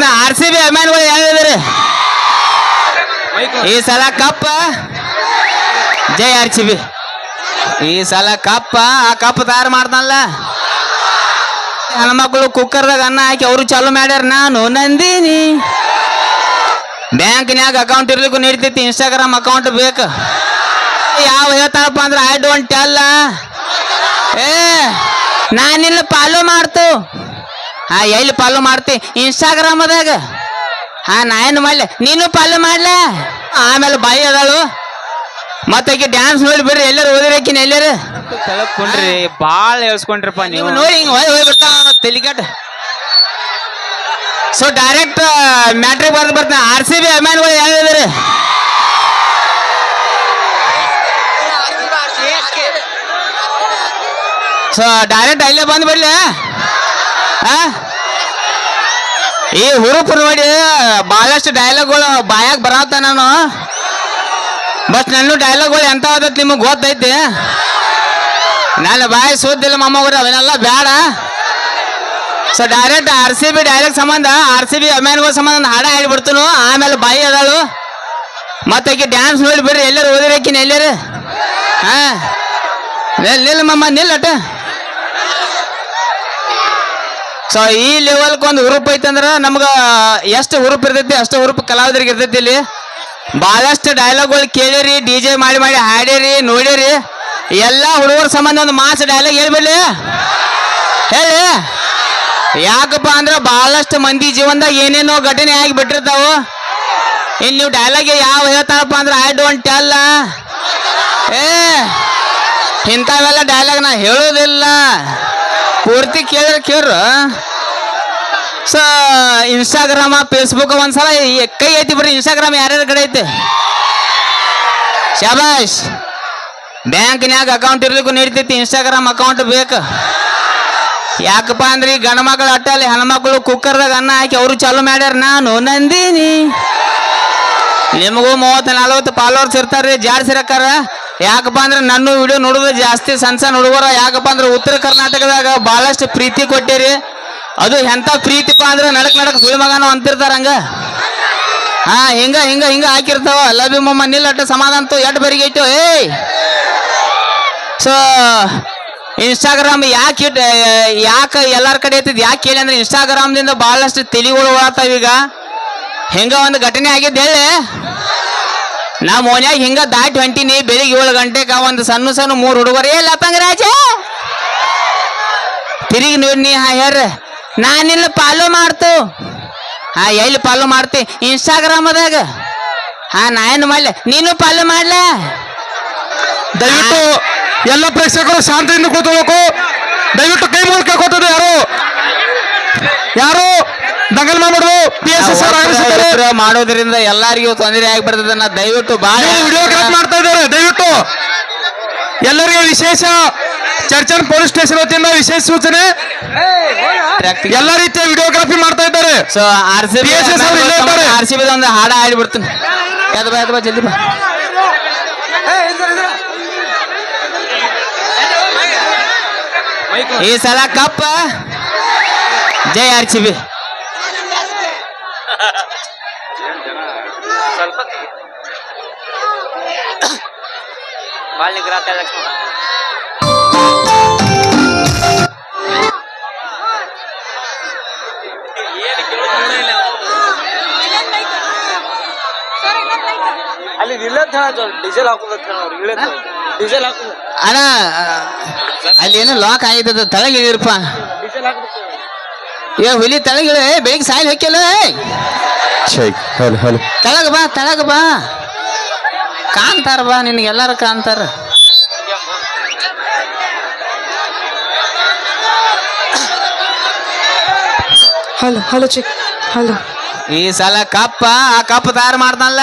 R C B ಅಭಿಮಾನಿಗಳು ಹೇಳಿದ್ರಿ ಈ ಸಲ ಕಪ್ಪ? ಜೈ ಆರ್ ಸಿ ಬಿ ಈ ಸಲ ಕಪ್ಪ, ಆ ಕಪ್ ತಯಾರು ಮಾಡ್ದಲ್ಲ? ಹೆಣ್ಮಕ್ಳು ಕುಕ್ಕರ್ದಾಗ ಅನ್ನ ಹಾಕಿ ಅವರು ಚಾಲು ಮಾಡ್ಯಾರ, ನಾನು ನಂದಿನಿ. ಬ್ಯಾಂಕ್ನ್ಯಾಗ ಅಕೌಂಟ್ ಇರ್ಲಿಕ್ಕೂ ನೀಡ್ತೈತಿ ಇನ್ಸ್ಟಾಗ್ರಾಮ್ ಅಕೌಂಟ್ ಬೇಕು. ಯಾವ ಹೇಳ್ತಾಳಪ್ಪ ಅಂದ್ರೆ ಐ ಡೋಂಟ್ ಟೆಲ್ ಏ ನಾನಿಲ್ಲ ಫಾಲೋ ಮಾಡ್ತು. ಹಾ ಎಲ್ಲಿ ಪಾಲು ಮಾಡ್ತಿ? ಇನ್ಸ್ಟಾಗ್ರಾಮದಾಗ ಹಾ ನಾ ಏನು ಮಾಡ್ಲೆ? ನೀನು ಫಾಲೋ ಮಾಡ್ಲ? ಆಮೇಲೆ ಬಾಯಿ ಅದಾಳು. ಮತ್ತೆ ಆಕಿ ಡ್ಯಾನ್ಸ್ ನೋಡಿ ಬಿಡ್ರಿ ಎಲ್ಲರೂ ಓದಿರಕಿನ ಎಲ್ಲರೂ. ಕುಂಡ್ರಿ ಬಾಳ ಹೇಳ್ಸ್ಕೊಂಡ್ರಪ್ಪ ನೀವು ನೋಡಿ ಹಿಂಗೆ ಹೋಗಿ ಹೋಗಿ ಬರ್ತಾ ತೆಲಿಕಟ್ ಸೊ ಡೈರೆಕ್ಟ್ ಮ್ಯಾಟ್ರಿಕ್ ಬರ್ದು ಬರ್ತಾನೆ. ಆರ್ ಸಿ ಬಿ ಅಭಿಮಾನಿಗಳು ಹೇಳಿದ್ರಿ ಸೊ ಡೈರೆಕ್ಟ್ ಅಲ್ಲೇ ಬಂದು ಬಿಡ್ಲಿ? ಆ? ಈ ಹುರುಪು ನೋಡಿ ಬಹಳಷ್ಟು ಡೈಲಾಗ್ಗಳು ಬಾಯಾಗ ಬರತ್ತ ನಾನು. ಬಸ್ ನನ್ನ ಡೈಲಾಗ್ಗಳು ಎಂತ ಆದತ್ ನಿಮಗೆ ಗೊತ್ತೈತಿ? ನನ್ನ ಬಾಯಿ ಸುದ್ದಿಲ್ಲ ಮೊಮ್ಮಗರು ಅವನ್ನೆಲ್ಲ ಬೇಡ so direct R C B direct ಸಂಬಂಧ ಆರ್ ಸಿ ಬಿ ಅಭಿಮಾನಿಗಳ ಸಂಬಂಧ ಹಾಡ ಹೇಳ್ಬಿಡ್ತನು, ಆಮೇಲೆ ಬಾಯಿ ಅದಾಳು. ಮತ್ತೆ ಆಕೆ ಡ್ಯಾನ್ಸ್ ನೋಡಿ ಬಿಡ್ರಿ ಎಲ್ಲರೂ ಓದಿರಕ್ಕಿನ ಎಲ್ಲರೂ. ಹಾ. ನಿಲ್ ನಿಲ್ಲ ಮಮ್ಮ ನಿಲ್ಲಟ. ಸೊ ಈ ಲೆವೆಲ್ಗೆ ಒಂದು ಹುರುಪ್ ಐತಂದ್ರೆ ನಮ್ಗೆ ಎಷ್ಟು ಹುರುಪ್ ಇರ್ತೈತಿ, ಅಷ್ಟು ಹುರುಪ್ ಕಲಾವಿದರಿಗೆ ಇರ್ತೈತಿ ಇಲ್ಲಿ. ಭಾಳಷ್ಟು ಡೈಲಾಗ್ಗಳು ಕೇಳಿರಿ ಡಿ ಜೆ ಮಾಡಿ ಮಾಡಿ ಹಾಡಿರಿ ನೋಡಿರಿ ಎಲ್ಲ ಹುಡುಗರ ಸಂಬಂಧ ಒಂದು ಮಾಸ್ ಡೈಲಾಗ್ ಹೇಳ್ಬಿಡ್ಲಿ ಹೇಳಿ. ಯಾಕಪ್ಪ ಅಂದ್ರೆ ಭಾಳಷ್ಟು ಮಂದಿ ಜೀವನದಾಗ ಏನೇನೋ ಘಟನೆ ಆಗಿ ಬಿಟ್ಟಿರ್ತಾವು. ಇಲ್ಲಿ ನೀವು ಡೈಲಾಗ್ ಯಾವ ಹೇಳ್ತಾರಪ್ಪ ಅಂದ್ರೆ ಐ ಡೋಂಟ್ ಟೆಲ್ ಏ, ಇಂಥವೆಲ್ಲ ಡೈಲಾಗ್ ನಾ ಹೇಳೋದಿಲ್ಲ. ಪೂರ್ತಿ ಕೇಳಿದ್ರೆ ಕೇಳ್ರ. ಸೊ ಇನ್ಸ್ಟಾಗ್ರಾಮ ಫೇಸ್ಬುಕ್ ಒಂದ್ಸಲ ಕೈ ಐತಿ ಬಿಡ್ರಿ. ಇನ್ಸ್ಟಾಗ್ರಾಮ್ ಯಾರ್ಯಾರ ಕಡೆ ಐತೆ? ಶಾಬಾಷ್, ಬ್ಯಾಂಕ್ನ್ಯಾಗ ಅಕೌಂಟ್ ಇರ್ಲಿಕ್ಕೂ ನಡೀತೈತಿ. ಇನ್ಸ್ಟಾಗ್ರಾಮ್ ಅಕೌಂಟ್ ಬೇಕು. ಯಾಕಪ್ಪ ಅಂದ್ರೆ ಈ ಗಂಡ ಅಟ್ಟಲ್ಲಿ ಹೆಣ್ಮಕ್ಳು ಕುಕ್ಕರ್ದಾಗ ಅನ್ನ ಹಾಕಿ ಅವರು ಚಾಲು ಮಾಡ್ಯಾರ. ನಾನು ನಂದಿನಿ. ನಿಮಗೂ ಮೂವತ್ತು ನಲ್ವತ್ತು ಫಾಲೋವರ್ಸ್ ಇರ್ತಾರ್ರಿ. ಜಾಡ್ಸಿರಕ್ಕಾರ ಯಾಕಪ್ಪ ಅಂದ್ರೆ ನನ್ನ ವಿಡಿಯೋ ನೋಡೋದು ಜಾಸ್ತಿ ಸಣ್ಣ ಸಣ್ಣ ಹುಡುಗರ. ಯಾಕಪ್ಪ ಅಂದ್ರೆ ಉತ್ತರ ಕರ್ನಾಟಕದಾಗ ಬಹಳಷ್ಟು ಪ್ರೀತಿ ಕೊಟ್ಟಿರಿ. ಅದು ಎಂತ ಪ್ರೀತಿಪ್ಪ ಅಂದ್ರೆ ನಡಕ್ ನಡಕ್ ಮಗನ ಅಂತಿರ್ತಾರ ಹಂಗ? ಹಾ, ಹಿಂಗ ಹಿಂಗ ಹಿಂಗ ಹಾಕಿರ್ತಾವ. ಲವ್ ಯು ಮಮ್ಮ ನಿಲ್ಲಟ್ಟ ಸಮಾಧಾನ ಎಡ್ ಬರಿಗೆ ಇಟ್ಟು ಏಯ್! ಸೊ ಇನ್ಸ್ಟಾಗ್ರಾಮ್ ಯಾಕೆ ಇಟ್ ಯಾಕೆ ಎಲ್ಲರ ಕಡೆ ಇತ್ತಿದ್ ಯಾಕೆ ಕೇಳಿ ಅಂದ್ರೆ ಇನ್ಸ್ಟಾಗ್ರಾಮ್ದಿಂದ ಬಹಳಷ್ಟು ತಿಳಿಗಳು ಈಗ. ಹೆಂಗ ಒಂದು ಘಟನೆ ಆಗಿದ್ದೇಳೆ ಹೇಳಿ. ನಾ ಮೋನ್ಯಾಗ ಹಿಂಗ ದಾಟಿ ಹೊಂಟಿನಿ ಬೆಳಿಗ್ಗೆ ಏಳು ಗಂಟೆಗೆ ಒಂದು ಸಣ್ಣ ಸಣ್ಣ ಮೂರು ಹುಡುಗರು ಏ ಲಪಂಗರಾಜ ತಿರುಗಿ ನೋಡಿ ಹಾ ಹೇಳ್ರ ನಾನಿಲ್ಲ ಫಾಲೋ ಮಾಡ್ತು. ಹಾ ಎಲ್ಲಿ ಫಾಲೋ ಮಾಡ್ತಿ? ಇನ್ಸ್ಟಾಗ್ರಾಮದಾಗ. ಹಾ ನಾ ಏನು ಮಾಡ್ಲೆ? ನೀನು ಫಾಲೋ ಮಾಡ್ಲ? ದಯವಿಟ್ಟು ಎಲ್ಲ ಪ್ರೇಕ್ಷಕರು ಶಾಂತಿಯಿಂದ ಕೂತ್ಕೋಬೇಕು. ದಯವಿಟ್ಟು ಕೈ ಮೂಲಕ ಯಾರು? ಯಾರು? ದಂಗಲ್ ಮಾಡ್ಬಾರ್ದು ಪಿ ಎಸ್ ಎಸ್ ಉತ್ತರ ಮಾಡೋದ್ರಿಂದ ಎಲ್ಲರಿಗೂ ತೊಂದರೆ ಆಗ್ಬಿಡ್ತದೆ ನಾ ದಯವಿಟ್ಟು ಬಾಳ ವಿಡಿಯೋಗ್ರಾಫ್ ಮಾಡ್ತಾ ಇದ್ದಾರೆ ದಯವಿಟ್ಟು. ಎಲ್ಲರಿಗೂ ವಿಶೇಷ ಚರ್ಚನ್ ಪೊಲೀಸ್ ಸ್ಟೇಷನ್ ವತಿಯಿಂದ ವಿಶೇಷ ಸೂಚನೆ. ಎಲ್ಲ ರೀತಿಯ ವಿಡಿಯೋಗ್ರಫಿ ಮಾಡ್ತಾ ಇದ್ದಾರೆ. So R C B R C B ಒಂದು ಹಾಡ ಆಡಿಬಿಡ್ತೀನಿ. ಎದ್ ಬಾ ಎದ್ ಬಾ ಜಲ್ದಿ ಬಾ. ಈ ಸಲ ಕಪ್ಪ ಜೈ ಆರ್ ಸಿ ಬಿ ಬಾಳ್ ನಿಗ್ರಹ ಲಕ್ಷ್ಮಣ. ಅಲ್ಲಿ ನಿಲ್ಲತ್ ಡೀಸೆಲ್ ಹಾಕೋದತ್ ಅವ್ರು ಇಳತ್ ಡೀಸೆಲ್ ಹಾಕೋದು ಅಣ್ಣ ಅಲ್ಲಿ ಏನು ಲಾಕ್ ಆಗಿದ್ದದ ತಳಗೆ ಇಳಿರಪ್ಪ. ಡೀಸೆಲ್ ಹಾಕ್ಬೇಕು ಏ ಹುಲಿ ತಳಗಿಳ ಬೆಳಿಗ್ಗೆ ಸಾಯಿಲ್ ಹಾಕಿಲ್ಲ ಹಲೋ ಹಲೋ ತಳಗ ಬಾ ತಳಗ ಬಾ. ಕಾಣ್ತಾರ ಬಾ ನಿನಗೆಲ್ಲರೂ ಕಾಂತಾರ. ಹಲೋ ಹಲೋ ಚಿಕ್ ಹಲೋ. ಈ ಸಲ ಕಪ್ಪ ಆ ಕಪ್ ತಯಾರು ಮಾಡ್ದಲ್ಲ.